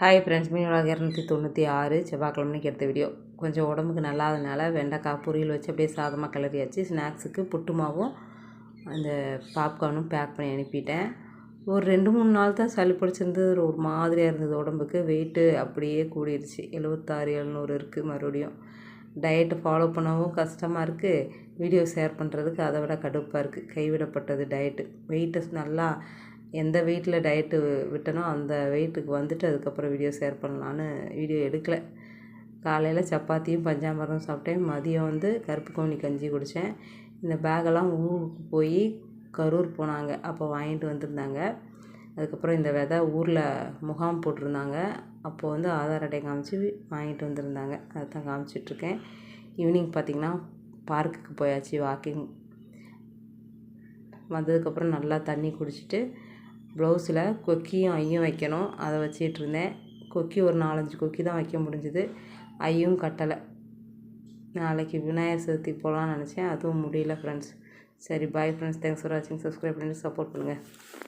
Hi friends மீனோட இரநூத்தி தொண்ணூற்றி ஆறு செவ்வாய்க்கிழமைக்கு எடுத்த வீடியோ கொஞ்சம் உடம்புக்கு நல்லாதனால வெண்டைக்காய் பொரியல் வச்சு அப்படியே சாதமாக கிளறியாச்சு. ஸ்நாக்ஸுக்கு புட்டு மாவும் அந்த பாப்கார்னும் பேக் பண்ணி அனுப்பிட்டேன். ஒரு ரெண்டு மூணு நாள் தான் சளி பிடிச்சிருந்தது ஒரு மாதிரியாக இருந்தது உடம்புக்கு. வெயிட்டு அப்படியே கூடிருச்சு. எழுபத்தாறு எழுநூறு இருக்குது மறுபடியும். டயட்டை ஃபாலோ பண்ணவும் கஷ்டமாக இருக்குது வீடியோ ஷேர் பண்ணுறதுக்கு அதை விட கடுப்பாக இருக்குது கைவிடப்பட்டது டயட்டு வெயிட்டை நல்லா எந்த வெயிட்டில் டயட்டு விட்டனோ அந்த வெயிட்டுக்கு வந்துட்டு அதுக்கப்புறம் வீடியோ ஷேர் பண்ணலான்னு வீடியோ எடுக்கலை. காலையில் சப்பாத்தியும் பஞ்சாமிரதம் சாப்பிட்டேன். மதியம் வந்து கருப்பு கவுனி கஞ்சி குடித்தேன் இந்த பேகெல்லாம் ஊருக்கு போய் கரூர் போனாங்க. அப்போ வாங்கிட்டு வந்திருந்தாங்க. அதுக்கப்புறம் இந்த விதை ஊரில் முகாம் போட்டிருந்தாங்க. அப்போது வந்து ஆதார் அட்டை காமிச்சு வாங்கிட்டு வந்திருந்தாங்க. அதை தான் காமிச்சிட்ருக்கேன் ஈவினிங் பார்த்திங்கன்னா பார்க்குக்கு போயாச்சு வாக்கிங் வந்ததுக்கப்புறம் நல்லா தண்ணி குடிச்சிட்டு ப்ளவுஸில் கொக்கியும் ஐயும் வைக்கணும். அதை வச்சிகிட்டு இருந்தேன் கொக்கி ஒரு நாலஞ்சு கொக்கி தான் வைக்க முடிஞ்சுது. ஐயும் கட்டலை. நாளைக்கு விநாயகர் சதுர்த்தி போகலான்னு நினச்சேன். அதுவும் முடியல ஃப்ரெண்ட்ஸ் சரி பாய் ஃப்ரெண்ட்ஸ் தேங்க்ஸ் ஃபார் வாட்சிங் சப்ஸ்கிரைப் பண்ணி சப்போர்ட் பண்ணுங்கள்